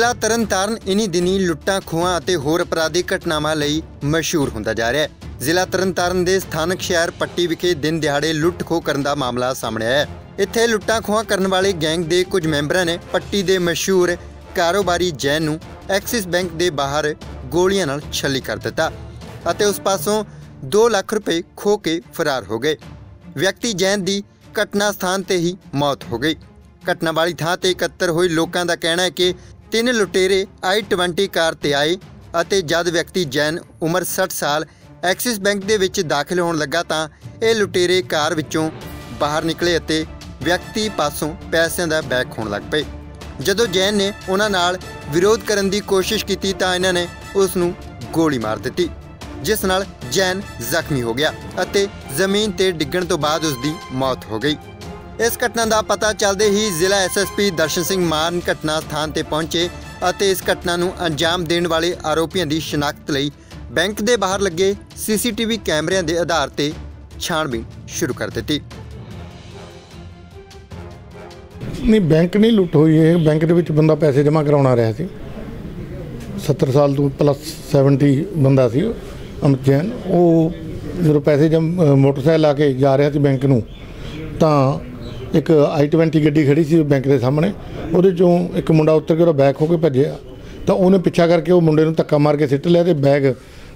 ਜ਼ਿਲ੍ਹਾ ਤਰਨਤਾਰਨ ਇਨੀ ਦਿਨੀ ਲੁੱਟਾਂ, ਖੋਹਾਂ ਅਤੇ ਹੋਰ ਅਪਰਾਧਿਕ ਘਟਨਾਵਾਂ ਲਈ ਮਸ਼ਹੂਰ ਹੁੰਦਾ ਜਾ ਰਿਹਾ ਹੈ। ਜ਼ਿਲ੍ਹਾ ਤਰਨਤਾਰਨ ਦੇ ਸਥਾਨਕ ਸ਼ਹਿਰ ਪੱਟੀ ਵਿਖੇ ਦਿਨ ਦਿਹਾੜੇ ਲੁੱਟ ਖੋਹ ਕਰਨ ਦਾ ਮਾਮਲਾ ਸਾਹਮਣੇ ਆਇਆ ਇੱਥੇ ਲੁੱਟਾਂ, ਖੋਹਾਂ ਕਰਨ ਵਾਲੇ ਗੈਂਗ ਦੇ ਕੁਝ ਮੈਂਬਰਾਂ ਨੇ ਪੱਟੀ ਦੇ ਮਸ਼ਹੂਰ ਕਾਰੋਬਾਰੀ ਜੈਨ ਨੂੰ ਐਕਸਿਸ ਬੈਂਕ ਦੇ ਬਾਹਰ ਗੋਲੀਆਂ ਨਾਲ ਛੱਲੀ ਕਰ ਦਿੱਤਾ ਅਤੇ ਉਸ ਪਾਸੋਂ 2 ਲੱਖ ਰੁਪਏ ਖੋ ਕੇ ਫਰਾਰ ਹੋ ਗਏ। ਵਿਅਕਤੀ ਜੈਨ ਦੀ ਘਟਨਾ ਸਥਾਨ ਤੇ ਹੀ ਮੌਤ ਹੋ ਗਈ। ਘਟਨਾ ਵਾਲੀ ਥਾਂ ਤੇ ਇਕੱਤਰ ਹੋਏ ਲੋਕਾਂ ਦਾ ਕਹਿਣਾ ਹੈ ਕਿ ਤਿੰਨ ਲੁਟੇਰੇ i20 ਕਾਰ ਤੇ ਆਏ ਅਤੇ ਜਦ ਵਿਅਕਤੀ ਜੈਨ ਉਮਰ 60 ਸਾਲ ਐਕਸਿਸ ਬੈਂਕ ਦੇ ਵਿੱਚ ਦਾਖਲ ਹੋਣ ਲੱਗਾ ਤਾਂ ਇਹ ਲੁਟੇਰੇ ਕਾਰ ਵਿੱਚੋਂ ਬਾਹਰ ਨਿਕਲੇ ਅਤੇ ਵਿਅਕਤੀ ਪਾਸੋਂ ਪੈਸਿਆਂ ਦਾ ਬੈਗ ਖੋਣ ਲੱਗ ਪਏ। ਜਦੋਂ ਜੈਨ ਨੇ ਉਹਨਾਂ ਨਾਲ ਵਿਰੋਧ ਕਰਨ ਦੀ ਕੋਸ਼ਿਸ਼ ਕੀਤੀ ਤਾਂ ਇਹਨਾਂ ਨੇ ਉਸ ਨੂੰ ਗੋਲੀ ਮਾਰ ਦਿੱਤੀ, ਜਿਸ ਨਾਲ ਜੈਨ ਜ਼ਖਮੀ ਹੋ ਗਿਆ ਅਤੇ ਜ਼ਮੀਨ ਤੇ ਡਿੱਗਣ ਤੋਂ ਬਾਅਦ ਉਸ ਦੀ ਮੌਤ ਹੋ ਗਈ। ਇਸ ਘਟਨਾ ਦਾ ਪਤਾ ਚੱਲਦੇ ਹੀ ਜ਼ਿਲ੍ਹਾ ਐਸਐਸਪੀ ਦਰਸ਼ਨ ਸਿੰਘ ਮਾਨ ਘਟਨਾ ਸਥਾਨ ਤੇ ਪਹੁੰਚੇ ਅਤੇ ਇਸ ਘਟਨਾ ਨੂੰ ਅੰਜਾਮ ਦੇਣ ਵਾਲੇ ਆਰੋਪੀਆਂ ਦੀ ਸ਼ਨਾਖਤ ਲਈ ਬੈਂਕ ਦੇ ਬਾਹਰ ਲੱਗੇ ਸੀਸੀਟੀਵੀ ਕੈਮਰਿਆਂ ਦੇ ਆਧਾਰ ਤੇ ਛਾਣਬੀਣ ਸ਼ੁਰੂ ਕਰ ਦਿੱਤੀ। ਨਹੀਂ, ਬੈਂਕ ਨਹੀਂ ਲੁੱਟ ਹੋਈ ਇਹ। ਬੈਂਕ ਦੇ ਵਿੱਚ ਬੰਦਾ ਪੈਸੇ ਜਮ੍ਹਾਂ ਕਰਾਉਣਾ ਰਿਹਾ ਸੀ। 70 ਸਾਲ ਤੋਂ ਪਲੱਸ 70 ਬੰਦਾ ਸੀ ਅਮਿਤ ਜੈਨ ਉਹ ਜਦੋਂ ਪੈਸੇ ਜਮ ਮੋਟਰਸਾਈਕਲ ਲਾ ਕੇ ਜਾ ਰਿਹਾ ਸੀ ਬੈਂਕ ਨੂੰ, ਤਾਂ ਇੱਕ i20 ਗੱਡੀ ਖੜੀ ਸੀ ਬੈਂਕ ਦੇ ਸਾਹਮਣੇ, ਉਹਦੇ ਚੋਂ ਇੱਕ ਮੁੰਡਾ ਉੱਤਰ ਕੇ ਉਹਦਾ ਬੈਗ ਖੋ ਕੇ ਭੱਜਿਆ। ਤਾਂ ਉਹਨੇ ਪਿੱਛਾ ਕਰਕੇ ਉਹ ਮੁੰਡੇ ਨੂੰ ਧੱਕਾ ਮਾਰ ਕੇ ਸਿੱਟ ਲਿਆ ਤੇ ਬੈਗ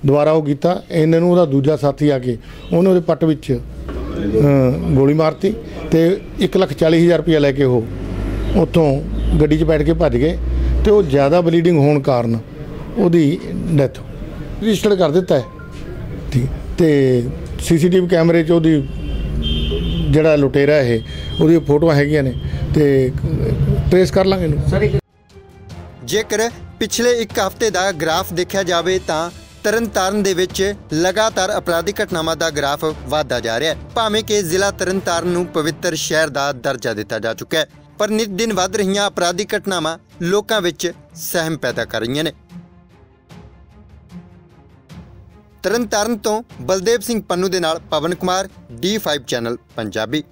ਦੁਬਾਰਾ ਉਹ ਕੀਤਾ। ਇਹਨਾਂ ਨੂੰ ਉਹਦਾ ਦੂਜਾ ਸਾਥੀ ਆ ਕੇ ਉਹਨੇ ਉਹਦੇ ਪੱਟ ਵਿੱਚ ਗੋਲੀ ਮਾਰਤੀ ਤੇ 140000 ਰੁਪਇਆ ਲੈ ਕੇ ਉਹ ਉੱਥੋਂ ਗੱਡੀ 'ਚ ਬੈਠ ਕੇ ਭੱਜ ਗਏ ਤੇ ਉਹ ਜ਼ਿਆਦਾ ਬਲੀਡਿੰਗ ਹੋਣ ਕਾਰਨ ਉਹਦੀ ਡੈਥ ਰਜਿਸਟਰ ਕਰ ਦਿੱਤਾ ਹੈ। ਠੀਕ ਤੇ ਸੀਸੀਟੀਵੀ ਕੈਮਰੇ 'ਚ ਉਹਦੀ ਜਿਹੜਾ ਲੁਟੇਰਾ ਇਹ, ਉਹਦੀਆਂ ਫੋਟੋਆਂ ਹੈਗੀਆਂ ਨੇ ਤੇ ਟ੍ਰੇਸ ਕਰ ਲਾਂਗੇ ਇਹਨੂੰ। ਜੇਕਰ ਪਿਛਲੇ ਇੱਕ ਹਫ਼ਤੇ ਦਾ ਗ੍ਰਾਫ ਦੇਖਿਆ ਜਾਵੇ ਤਾਂ ਤਰਨਤਾਰਨ ਦੇ ਵਿੱਚ ਲਗਾਤਾਰ ਅਪਰਾਧਿਕ ਘਟਨਾਵਾਂ ਦਾ ਗ੍ਰਾਫ ਵਧਦਾ ਜਾ ਰਿਹਾ ਹੈ। ਭਾਵੇਂ ਕਿ ਜ਼ਿਲ੍ਹਾ ਤਰਨਤਾਰਨ ਨੂੰ ਪਵਿੱਤਰ ਸ਼ਹਿਰ ਦਾ ਦਰਜਾ ਦਿੱਤਾ ਜਾ ਚੁੱਕਾ ਹੈ, ਪਰ ਨਿਤ ਦਿਨ ਵੱਧ ਰਹੀਆਂ ਅਪਰਾਧਿਕ ਘਟਨਾਵਾਂ ਲੋਕਾਂ ਵਿੱਚ ਸਹਿਮ ਪੈਦਾ ਕਰ ਰਹੀਆਂ ਨੇ। ਤਰਨਤਾਰਨ ਤੋਂ ਬਲਦੇਵ ਸਿੰਘ ਪੰਨੂ ਦੇ ਨਾਲ ਪਵਨ ਕੁਮਾਰ D5 ਚੈਨਲ ਪੰਜਾਬੀ।